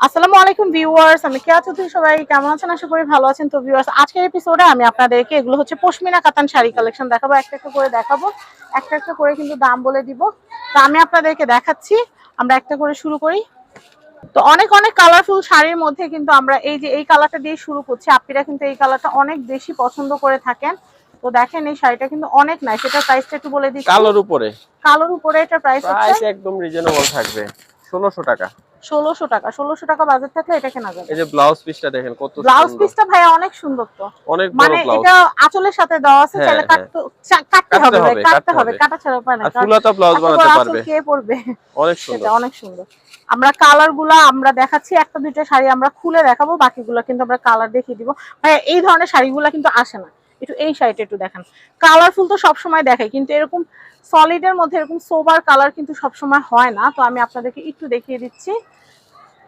আসসালামু আলাইকুম ভিউয়ার্স আমি কেয়া চৌধুরী সবাই? কেমন আছেন? আশা করি ভালো আছেন। তো ভিউয়ার্স আজকের এপিসোডে আমি আপনাদেরকে এগুলো হচ্ছে পশমিনা কাতান শাড়ি কালেকশন দেখাবো। একটা একটা করে দেখাবো। একটা একটা করে কিন্তু দাম বলে দিব। তো আমি আপনাদেরকে দেখাচ্ছি। আমরা একটা করে শুরু করি। তো অনেক অনেক কালারফুল শাড়ির মধ্যে কিন্তু আমরা এই যে এই কালারটা দিয়ে শুরু করছি আপনারা কিন্তু এই কালারটা অনেক বেশি পছন্দ করে থাকেন। তো দেখেন এই শাড়িটা কিন্তু অনেক নাই সেটা প্রাইসটা একটু বলে দিই কালোর উপরে। কালোর উপরে এটা প্রাইস একদম রিজনেবল থাকবে। ষোলোশো টাকা। ষোলোশো টাকা। ষোলোশো টাকা বাজার থাকলে এটা কেনা যাবে। এই যে ব্লাউজ পিসটা দেখেন কত ব্লাউজ পিসটা ভাইয়া অনেক সুন্দর তো। অনেক মানে এটা আঁচলের সাথে দেওয়া আছে হ্যাঁ, চাইলে হ্যাঁ। কাটতে হবে কাটতে হবে। কাটা ছাড়া উপায় নাই। ফুলাতা ব্লাউজ বানাতে পারবে। কে পরবে? অনেক সুন্দর। অনেক সুন্দর। আমরা কালারগুলা আমরা দেখাচ্ছি একটা দুইটা শাড়ি আমরা খুলে দেখাবো বাকিগুলো কিন্তু আমরা কালার দেখিয়ে দিব। ভাই এই ধরনের শাড়িগুলো কিন্তু আসে না। একটু এই শাড়িটা একটু দেখেন। কালারফুল তো সবসময় দেখে কিন্তু এরকম সলিডের মধ্যে এরকম সোবার কালার কিন্তু সবসময় হয় না। তো আমি আপনাদেরকে একটু দেখিয়ে দিচ্ছি।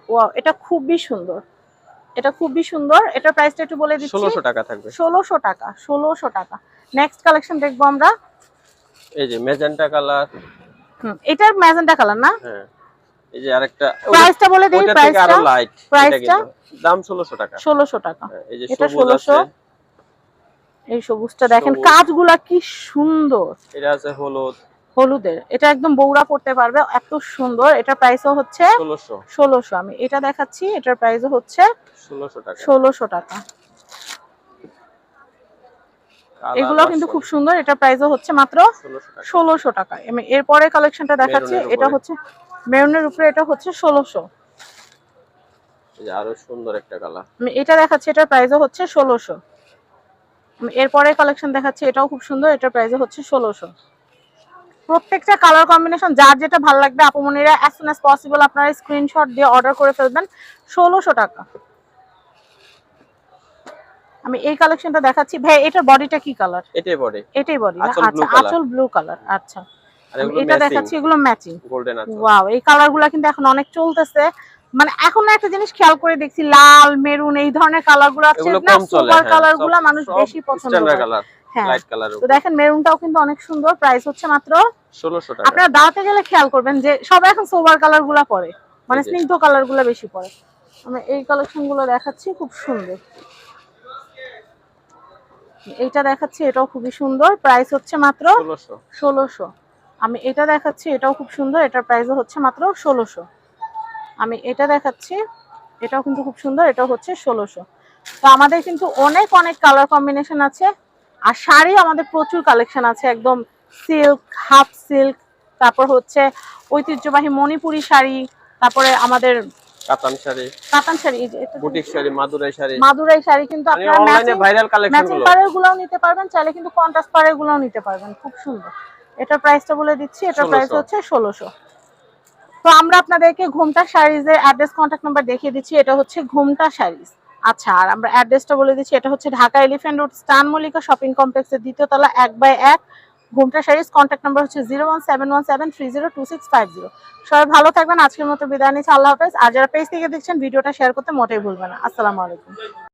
ওয়াও এটা খুবই সুন্দর। এটা খুবই সুন্দর। এটা প্রাইসটা একটু বলে দিচ্ছি। ষোলোশো টাকা থাকবে। ষোলোশো টাকা ষোলোশো টাকা। নেক্সট কালেকশন দেখব আমরা। এই যে মেজেন্টা কালার হুম, এটার ম্যাজেন্টা কালার না? হ্যাঁ। এই যে আরেকটা প্রাইসটা বলে দিই আরও প্রাইসটা লাইট প্রাইসটা? দাম ষোলোশো টাকা। ষোলোশো টাকা। হ্যাঁ, এই যে এটা 1600 আছে। এই সবুজটা দেখেন কাজগুলা কি সুন্দর। এটা আছে হলুদ। হলুদের। এটা একদম বৌরা পড়তে পারবে এত সুন্দর। এটা প্রাইসও হচ্ছে ষোলোশো। আমি এটা দেখাচ্ছি এটার প্রাইসও হচ্ছে ষোলোশো টাকা। এগুলো কিন্তু খুব সুন্দর এটা প্রাইসও হচ্ছে মাত্র ষোলোশো টাকা। আমি এরপরে কালেকশনটা দেখাচ্ছি এটা হচ্ছে মেরুনের উপরে এটা হচ্ছে ষোলোশো। আরও সুন্দর একটা কালার আমি এটা দেখাচ্ছি এটার প্রাইসও হচ্ছে ষোলোশো। এরপরে কালেকশন দেখাচ্ছি এটাও খুব সুন্দর এটার প্রাইসও হচ্ছে ষোলোশো। প্রত্যেকটা কালার কম্বিনেশন যার যেটা ভালো লাগবে আপুমনিরা অ্যাজ সুন অ্যাজ পসিবল আপনারা স্ক্রিনশট দিয়ে অর্ডার করে ফেলবেন ষোলোশো টাকা। আমি এই কালেকশনটা দেখাচ্ছি। ভাই এটার বডিটা কি কালার এটাই পরে এটাই বডি আচ্ছা। আঁচল ব্লু কালার আচ্ছা। এটা দেখাচ্ছি এগুলো ম্যাচিং গোল্ডেন আছে ওয়াও এই কালারগুলো কিন্তু এখন অনেক চলতেছে। মানে এখন একটা জিনিস খেয়াল করে দেখছি লাল মেরুন এই ধরনের কালারগুলো আছে এগুলো না সুপার কালারগুলো সব- মানুষ বেশি পছন্দ করে। কালার হ্যাঁ। তো দেখেন মেরুনটাও কিন্তু অনেক সুন্দর প্রাইস হচ্ছে মাত্র ষোলোশো টাকা। আপনারা দাঁড়াতে গেলে খেয়াল করবেন যে সবাই এখন সোবার কালারগুলা পরে মানে স্নিগ্ধ কালারগুলা বেশি পরে। আমি এই কালেকশনগুলো দেখাচ্ছি খুব সুন্দর। এইটা দেখাচ্ছি এটাও খুবই সুন্দর প্রাইস হচ্ছে মাত্র ষোলোশো। আমি এটা দেখাচ্ছি এটাও খুব সুন্দর এটার প্রাইসও হচ্ছে মাত্র ষোলোশো। আমি এটা দেখাচ্ছি। এটাও কিন্তু খুব সুন্দর এটাও হচ্ছে ষোলোশো। তো আমাদের কিন্তু অনেক অনেক কালার কম্বিনেশন আছে। আর শাড়ি আমাদের প্রচুর কালেকশন আছে একদম সিল্ক হাফ সিল্ক তারপর হচ্ছে ঐতিহ্যবাহী মণিপুরি শাড়ি তারপরে আমাদের কাতান শাড়ি কাতান শাড়ি এটা বুটিক মাদুরাই শাড়ি। মাদুরাই শাড়ি কিন্তু মানে আপনারা অনলাইনে ভাইরাল কালেকশনগুলো। গুলোও নিতে পারবেন চাইলে কিন্তু কন্ট্রাস্ট পাড়ের গুলোও নিতে পারবেন খুব সুন্দর। এটার প্রাইসটা বলে দিচ্ছি এটার প্রাইস হচ্ছে ষোলোশো। তো আমরা আপনাদেরকে ঘুমটা শাড়িজের অ্যাড্রেস কন্ট্যাক্ট নাম্বার দেখিয়ে দিচ্ছি, এটা হচ্ছে ঘুমটা শাড়িজ আচ্ছা আর আমরা অ্যাড্রেসটা বলে দিচ্ছি, এটা হচ্ছে ঢাকা এলিফ্যান্ট রোড স্টান মল্লিকা শপিং কমপ্লেক্সের দ্বিতীয় তলা, এক বাই এক। ঘুমটা শাড়িজ কন্ট্যাক্ট নাম্বার হচ্ছে zero one seven one seven three zero two six five zero সবাই ভালো থাকবেন, আজকের মতো বিদায় নিচ্ছি, আল্লাহ হাফেজ। আর যারা পেজ থেকে দেখছেন, ভিডিওটা শেয়ার করতে মোটেই ভুলবেন না। আসসালামু আলাইকুম।